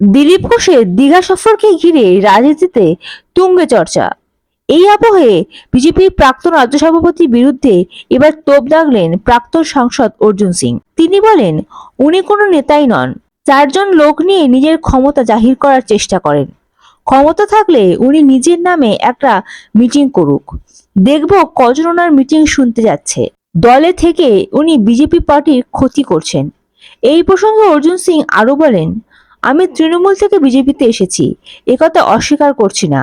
দিলীপ ঘোষের দীঘা সফরকে ঘিরে রাজনীতিতে তুঙ্গে চর্চা। এই আবহে বিজেপির প্রাক্তন রাজ্য সভাপতির বিরুদ্ধে এবার তোপ দাগলেন প্রাক্তন সাংসদ অর্জুন সিং। তিনি বলেন, উনি কোনো নেতাই নন। চারজন লোক নিয়ে নিজের ক্ষমতা জাহির করার চেষ্টা করেন। ক্ষমতা থাকলে উনি নিজের নামে একটা মিটিং করুক। দেখব কজন ওনার মিটিং শুনতে যাচ্ছে। দলে থেকে উনি বিজেপি পার্টির ক্ষতি করছেন। এই প্রসঙ্গে অর্জুন সিং আরও বলেন আমি তৃণমূল থেকে বিজেপিতে এসেছি একথা অস্বীকার করছি না।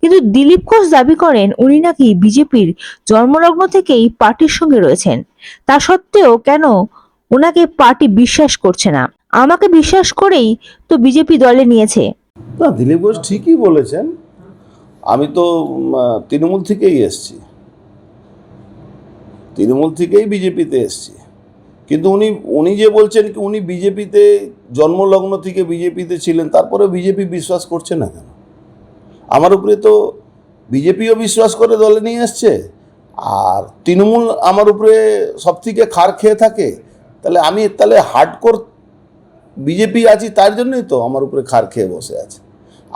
কিন্তু দিলীপ ঘোষ দাবি করেন উনি নাকি বিজেপির জন্মলগ্ন থেকেই পার্টির সঙ্গে রয়েছেন। তা সত্ত্বেও কেন ওনাকে পার্টি বিশ্বাস করছে না? আমাকে বিশ্বাস করেই তো বিজেপি দলে নিয়েছে। না, দিলীপ ঘোষ ঠিকই বলেছেন। আমি তো তৃণমূল থেকেই এসছি। তৃণমূল থেকেই বিজেপিতে এসছি। কিন্তু উনি উনি যে বলছেন কি উনি বিজেপিতে জন্মলগ্ন থেকে বিজেপিতে ছিলেন তারপরে বিজেপি বিশ্বাস করছে না কেন? আমার উপরে তো বিজেপিও বিশ্বাস করে দলে নিয়ে এসছে আর তৃণমূল আমার উপরে সব থেকে খার খেয়ে থাকে, তাহলে আমি তাহলে হার্ডকোর বিজেপি আছি তার জন্যই তো আমার উপরে খার খেয়ে বসে আছে।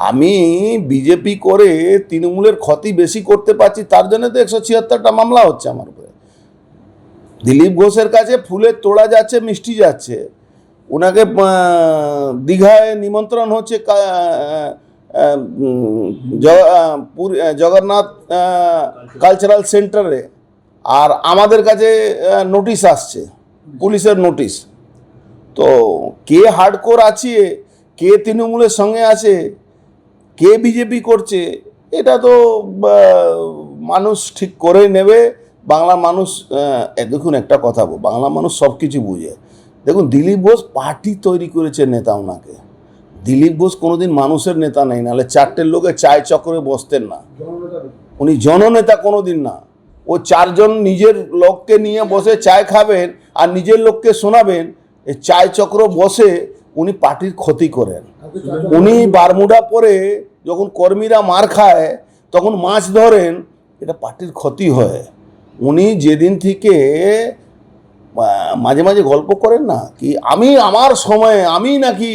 আমি বিজেপি করে তৃণমূলের ক্ষতি বেশি করতে পারছি, তার জন্য তো একশো ছিয়াত্তরটা মামলা হচ্ছে আমার উপরে। দিলীপ ঘোষের কাছে ফুলের তোড়া যাচ্ছে, মিষ্টি যাচ্ছে। ওনাকে দীঘায় নিমন্ত্রণ হচ্ছে জগন্নাথ কালচারাল সেন্টারে আর আমাদের কাছে নোটিশ আসছে, পুলিশের নোটিশ তো কে হার্ডকোর আছে, কে তৃণমূলের সঙ্গে আছে, কে বিজেপি করছে, এটা তো মানুষ ঠিক করে নেবে। বাংলা মানুষ দেখুন একটা কথা বাংলা মানুষ সব কিছু বুঝে। দেখুন, দিলীপ ঘোষ পার্টি তৈরি করেছে নেতা ওনাকে। দিলীপ ঘোষ কোনোদিন মানুষের নেতা নেই, নাহলে চারটে লোকে চায় চক্রে বসতেন না। উনি জননেতা কোনোদিন না। ও চারজন নিজের লোককে নিয়ে বসে চায় খাবেন আর নিজের লোককে শোনাবেন এই চায় চক্র বসে উনি পার্টির ক্ষতি করেন। উনি বারমুডা পরে যখন কর্মীরা মার খায়, তখন মাছ ধরেন, এটা পার্টির ক্ষতি হয়। উনি যেদিন থেকে মাঝে মাঝে গল্প করেন না কি আমি আমার সময়ে আমি নাকি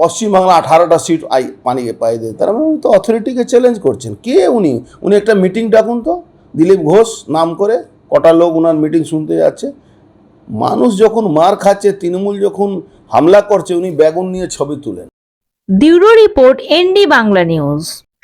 পশ্চিমবাংলা আঠারোটা সিট আই পানিয়ে পাই দেয়। তার মানে তো অথরিটিকে চ্যালেঞ্জ করছেন। কে উনি? উনি একটা মিটিং ডাকুন তো, দিলীপ ঘোষ নাম করে, কটা লোক ওনার মিটিং শুনতে যাচ্ছে। মানুষ যখন মার খাচ্ছে, তৃণমূল যখন হামলা করছে, উনি বেগুন নিয়ে ছবি তুলেন। Bureau report ND Bangla news.